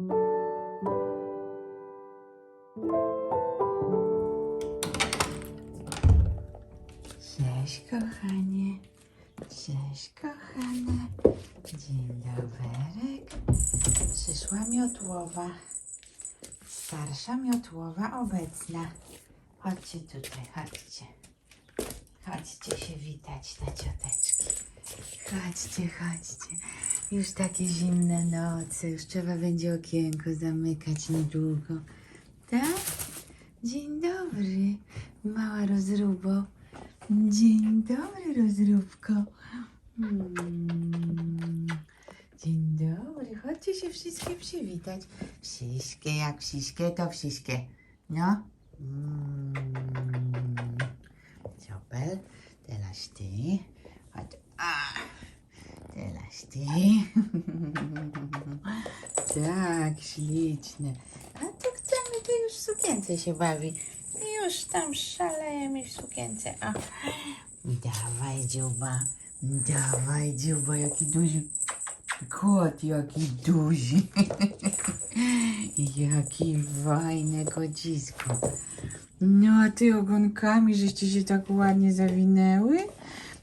Cześć kochanie, cześć kochane, dzień doberek. Przyszła miotłowa, starsza miotłowa obecna. Chodźcie tutaj, chodźcie. Chodźcie się witać na cioteczki. Chodźcie, chodźcie. Już takie zimne noce, już trzeba będzie okienko zamykać niedługo. Tak? Dzień dobry, mała rozrubo. Dzień dobry, rozróbko. Mm. Dzień dobry, chodźcie się wszystkie przywitać. Wszystkie jak wszystkie, to wszystkie. No. Mm. Super. Teraz ty. Chodź. Teraz tak, śliczne. A to chcemy, to już w sukience się bawi. Już tam szalejemy w sukience. A. Dawaj dziuba. Dawaj dziuba, jaki duży kot, jaki duży. jaki fajne kocisko. No a ty ogonkami, żeście się tak ładnie zawinęły?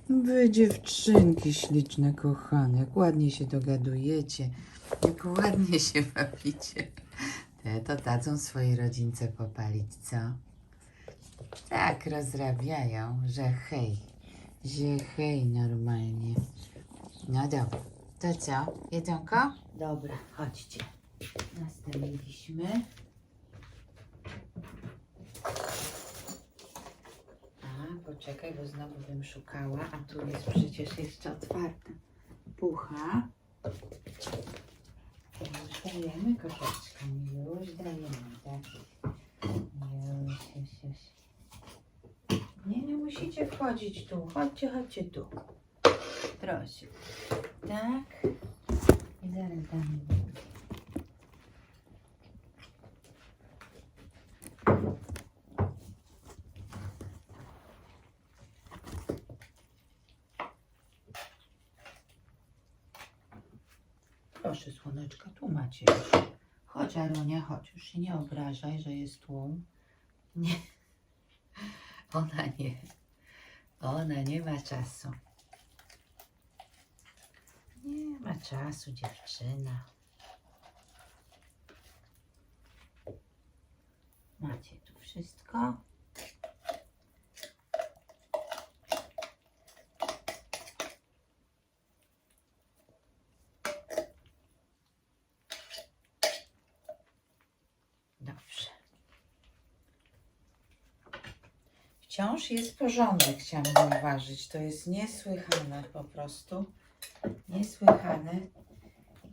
Wy dziewczynki śliczne, kochane, jak ładnie się dogadujecie, jak ładnie się bawicie. Te to dadzą swojej rodzince popalić, co? Tak rozrabiają, że hej, że hej normalnie. No dobra, to co, jedzonko? Dobra, chodźcie. Nastawiliśmy. A, poczekaj, bo znowu bym szukała, a tu jest przecież jeszcze otwarta pucha. Już dajemy koszeczkom, już dajemy, tak. Już, już, już. Nie, nie musicie wchodzić tu. Chodźcie, chodźcie tu. Proszę. Tak. I zaraz damy. Proszę, słoneczka, tu macie. Chodź, Aronia, chodź. Już się nie obrażaj, że jest tłum. Nie. Ona nie. Ona nie ma czasu. Nie ma czasu, dziewczyna. Macie tu wszystko. Dobrze. Wciąż jest porządek, chciałam zauważyć. To jest niesłychane po prostu. Niesłychane.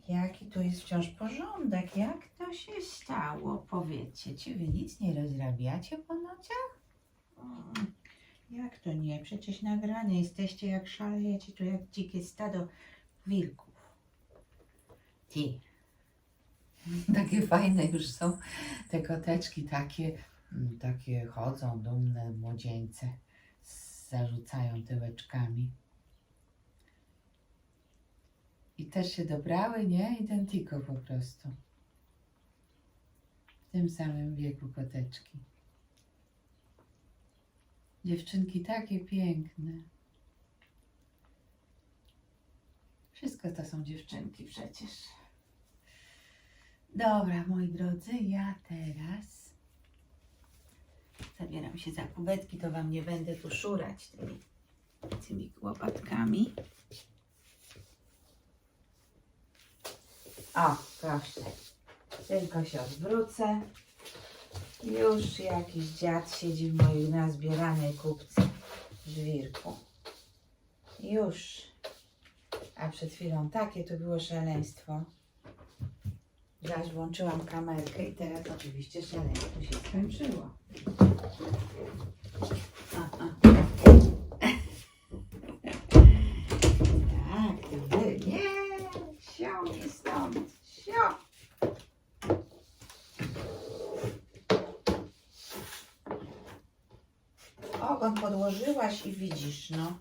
Jaki tu jest wciąż porządek? Jak to się stało? Powiedzcie, czy wy nic nie rozrabiacie po nocach? Mm, Jak to nie? Przecież nagrane jesteście jak szalejecie, tu jak dzikie stado wilków. Ty. Takie fajne już są te koteczki, takie Takie chodzą dumne młodzieńce, zarzucają tyłeczkami. I też się dobrały, nie? Identiko po prostu. W tym samym wieku koteczki. Dziewczynki takie piękne. Wszystko to są dziewczynki przecież. Dobra, moi drodzy, ja teraz Zabieram się za kubetki, to Wam nie będę tu szurać tymi, tymi łopatkami. O, proszę. Tylko się odwrócę. Już jakiś dziad siedzi w mojej nazbieranej kubce żwirku. Już. A przed chwilą takie to było szaleństwo. Zaś włączyłam kamerkę i teraz oczywiście szaleństwo się skończyło. Tak, ogon podłożyłaś i widzisz, no.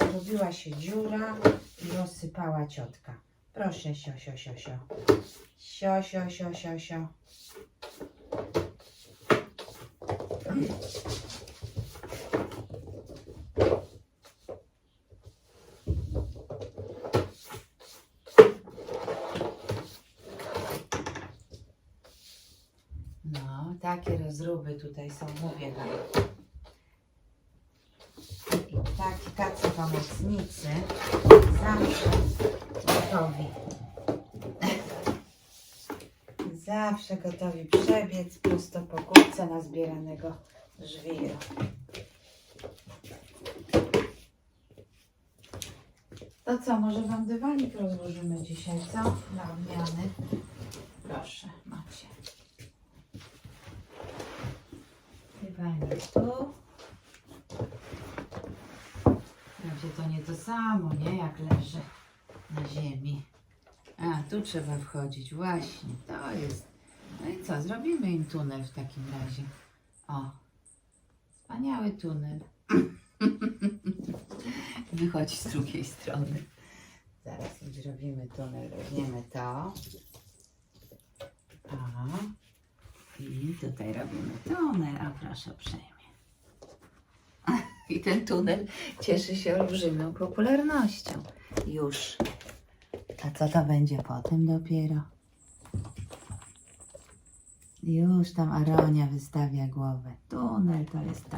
Zrobiła się dziura i rozsypała ciotka. Proszę, sio, sio, sio, sio. Sio, sio, sio, sio. No, takie rozruby tutaj są, mówię wam. I taki, tacy pomocnicy zawsze gotowi zawsze gotowi przebiec prosto po górce na zbieranego żwiru. To co, może Wam dywanik rozłożymy dzisiaj, co? Na odmiany. Proszę, macie. Dywanik tu. Będzie to nie to samo, nie? Jak leży na ziemi. A, tu trzeba wchodzić, właśnie, tak jest. No i co, zrobimy im tunel w takim razie. O, wspaniały tunel. Wychodzi z drugiej strony. Zaraz im zrobimy tunel, robimy to. O, i tutaj robimy tunel, a proszę uprzejmie. I ten tunel cieszy się olbrzymią popularnością. Już. A co to będzie potem dopiero? Już tam Aronia wystawia głowę. Tunel to jest to.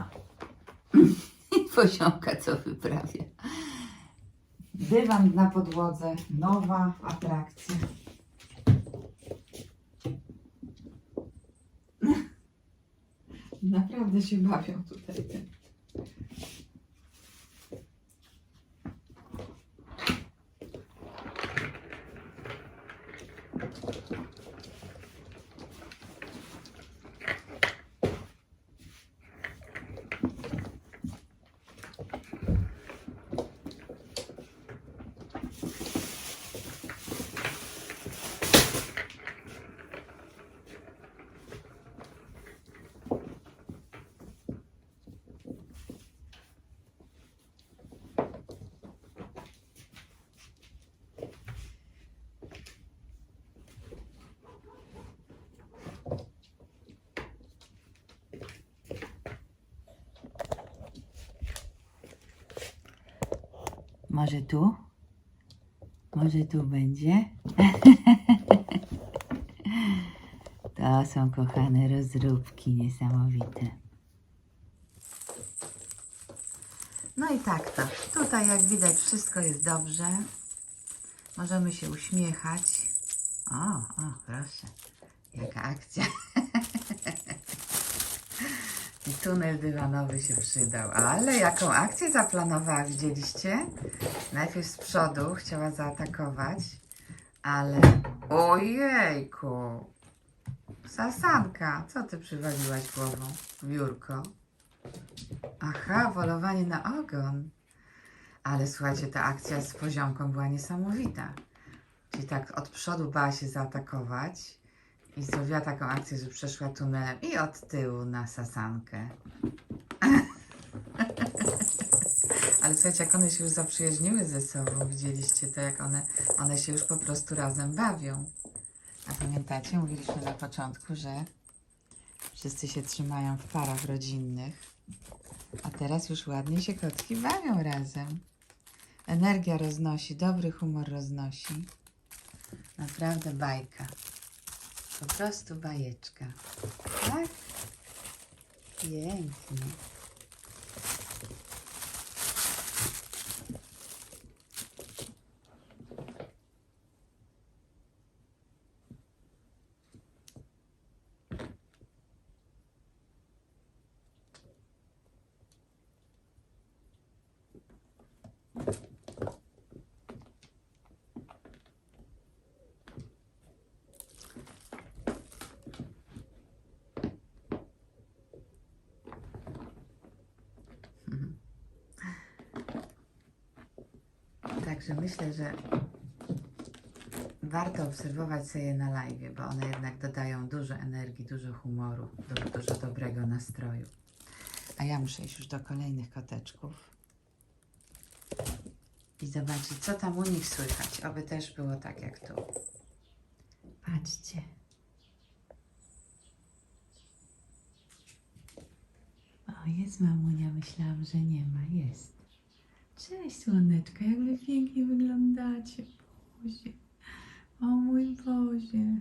I poziomka co wyprawia. Dywan na podłodze. Nowa atrakcja. Naprawdę się bawią tutaj. Może tu? Może tu będzie? To są kochane rozróbki niesamowite. No i tak to. Tutaj jak widać wszystko jest dobrze. Możemy się uśmiechać. O, o, proszę. Jaka akcja. I tunel dywanowy się przydał. Ale jaką akcję zaplanowała, widzieliście? Najpierw z przodu chciała zaatakować, ale... Ojejku! Sasanka, co ty przywaliłaś głową? Biurko. Aha, wolowanie na ogon. Ale słuchajcie, ta akcja z poziomką była niesamowita. Czyli tak od przodu bała się zaatakować, i zrobiła taką akcję, że przeszła tunelem i od tyłu na sasankę. Ale słuchajcie, jak one się już zaprzyjaźniły ze sobą, widzieliście to, jak one, one się już po prostu razem bawią. A pamiętacie, mówiliśmy na początku, że wszyscy się trzymają w parach rodzinnych, a teraz już ładnie się kotki bawią razem. Energia roznosi, dobry humor roznosi. Naprawdę bajka. Po prostu bajeczka. Tak? Pięknie. Także myślę, że warto obserwować sobie je na live, bo one jednak dodają dużo energii, dużo humoru, dużo, dużo dobrego nastroju. A ja muszę iść już do kolejnych koteczków i zobaczyć, co tam u nich słychać. Oby też było tak jak tu. Patrzcie. O, jest mamunia, myślałam, że nie ma. Jest. Cześć, słoneczka. Jak wy pięknie wyglądacie. Boże. O mój Boże.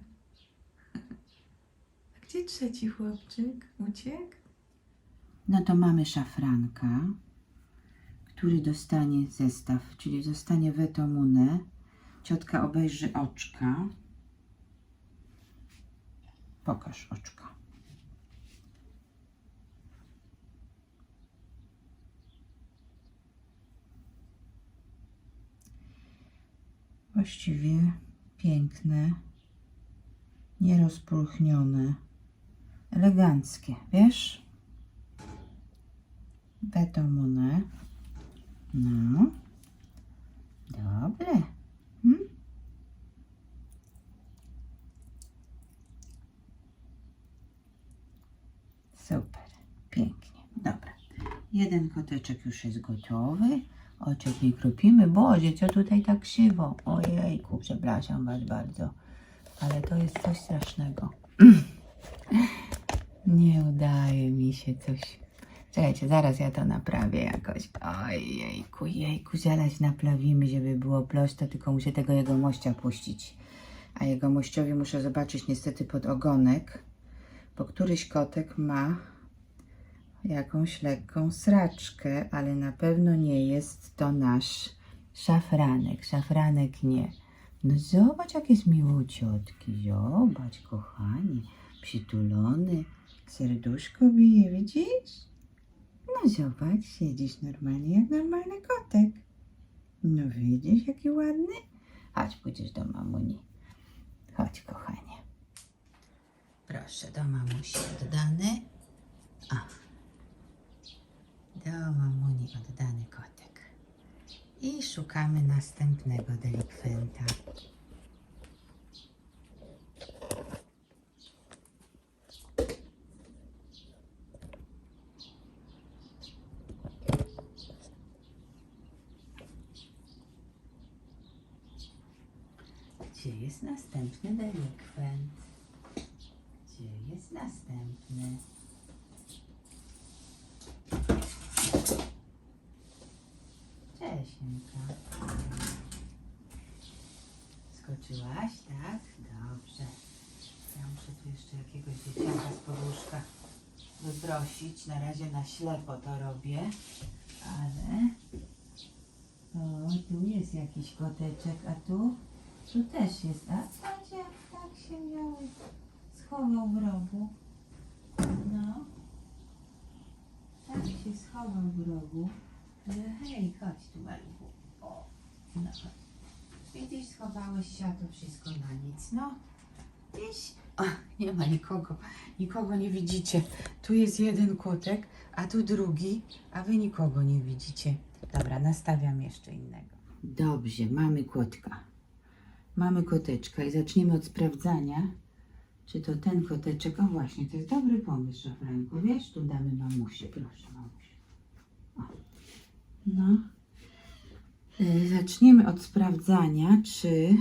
A gdzie trzeci chłopczyk? Uciekł? No to mamy szafranka, który dostanie zestaw, czyli dostanie wetomunę. Ciotka obejrzy oczka. Pokaż oczka. Właściwie piękne, nierozpulchnione, eleganckie, wiesz? Betomunę. No. Dobre. Hmm? Super. Pięknie. Dobra. Jeden koteczek już jest gotowy. Oczek nie kropimy. Boże, co tutaj tak krzywo? Ojejku, przepraszam Was bardzo. Ale to jest coś strasznego. Nie udaje mi się coś. Czekajcie, zaraz ja to naprawię jakoś. Ojejku, jejku, zaraz naprawimy, żeby było prosto, tylko muszę tego jego mościa puścić. A jego mościowi muszę zobaczyć niestety pod ogonek, bo któryś kotek ma jakąś lekką sraczkę, ale na pewno nie jest to nasz szafranek. Szafranek nie. No zobacz, jak jest miłuciotki. Zobacz, kochanie. Przytulony. Serduszko bije, widzisz? No zobacz, siedzisz normalnie jak normalny kotek. No widzisz, jaki ładny? Chodź, pójdziesz do mamuni. Chodź, kochanie. Proszę, do mamusi oddany. O. Do mamuni oddany kotek. I szukamy następnego delikwenta. Gdzie jest następny delikwent? Gdzie jest następny? Skoczyłaś, tak? Dobrze. Ja muszę tu jeszcze jakiegoś dzieciaka z podłóżka wyprosić. Na razie na ślepo to robię, ale... O, tu jest jakiś koteczek, a tu? Tu też jest. A patrz jak tak się miał schował w rogu. No. Tak się schował w rogu. Hej, chodź tu maluchu. O, no. Widzisz, schowałeś się, a to wszystko na nic. No, gdzieś... O, nie ma nikogo. Nikogo nie widzicie. Tu jest jeden kotek, a tu drugi, a wy nikogo nie widzicie. Dobra, nastawiam jeszcze innego. Dobrze, mamy kotka. Mamy koteczka i zaczniemy od sprawdzania, czy to ten koteczek. O właśnie, to jest dobry pomysł, Szafranku. Wiesz, tu damy mamusi. Proszę. No. Y, Zaczniemy od sprawdzania, czy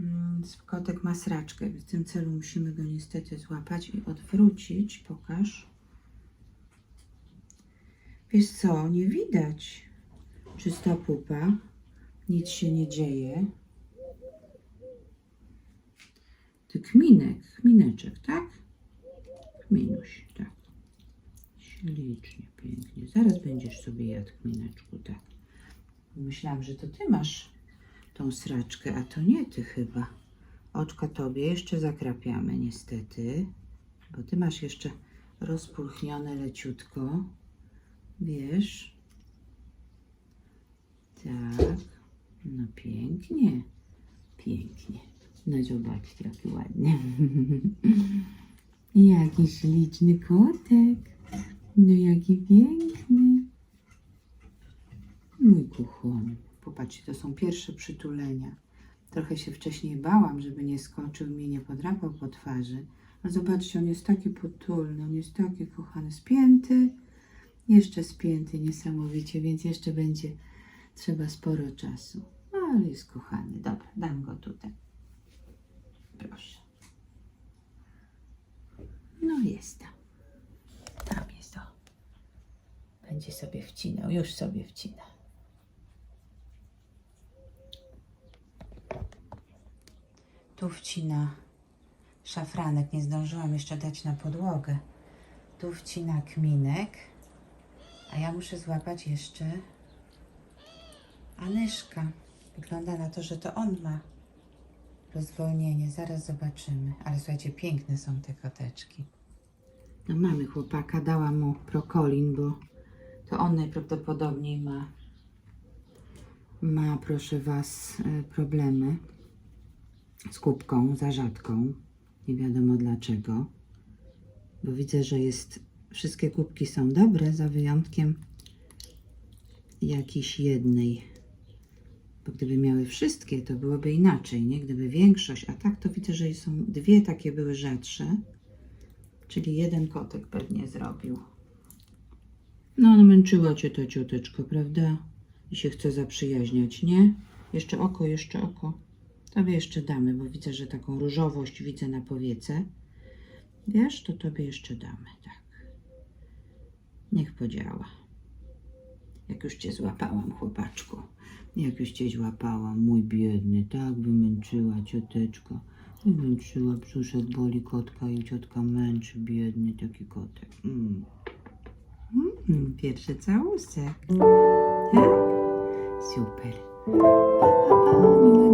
mm, kotek ma sraczkę. W tym celu musimy go niestety złapać i odwrócić. Pokaż. Wiesz co, nie widać. Czysta pupa. Nic się nie dzieje. To kminek, kmineczek, tak? Kminuś, tak. Ślicznie, pięknie. Zaraz będziesz sobie jadł kmineczku, tak. Myślałam, że to ty masz tą sraczkę, a to nie ty chyba. Oczka tobie jeszcze zakrapiamy niestety, bo ty masz jeszcze rozpulchnione leciutko. Wiesz? Tak. No pięknie. Pięknie. No zobaczcie, jaki ładny. jaki śliczny kotek. No jaki piękny. Mój kochany. Popatrzcie, to są pierwsze przytulenia. Trochę się wcześniej bałam, żeby nie skoczył mi, nie podrapał po twarzy. Ale zobaczcie, on jest taki potulny, on jest taki kochany, spięty. Jeszcze spięty niesamowicie, więc jeszcze będzie Trzeba sporo czasu. Ale jest kochany. Dobra, dam go tutaj. Proszę. No jest. Tam jest o. Będzie sobie wcinał. Już sobie wcina. Tu wcina szafranek. Nie zdążyłam jeszcze dać na podłogę. Tu wcina kminek. A ja muszę złapać jeszcze Anyszka. Wygląda na to, że to on ma rozwolnienie. Zaraz zobaczymy. Ale słuchajcie, piękne są te koteczki. Do mamy chłopaka dałam mu prokolin, bo to on najprawdopodobniej ma, ma proszę Was, e, problemy z kubką za rzadką. Nie wiadomo dlaczego. Bo widzę, że jest, wszystkie kubki są dobre, za wyjątkiem jakiejś jednej. Bo gdyby miały wszystkie, to byłoby inaczej, nie? Gdyby większość, a tak to widzę, że są dwie takie były rzadsze. Czyli jeden kotek pewnie zrobił. No, no męczyła cię ta cioteczka, prawda? I się chce zaprzyjaźniać, nie? Jeszcze oko, jeszcze oko. Tobie jeszcze damy, bo widzę, że taką różowość widzę na powiece. Wiesz, to tobie jeszcze damy, tak. Niech podziała. Jak już cię złapałam, chłopaczku. Jak już cię złapałam, mój biedny, tak wymęczyła cioteczka. Wymęczyła, brzuszek boli kotka i ciotka męczy, biedny taki kotek. Mm. Mm, pierwszy całusek. Tak? Super. Pa, pa, pa,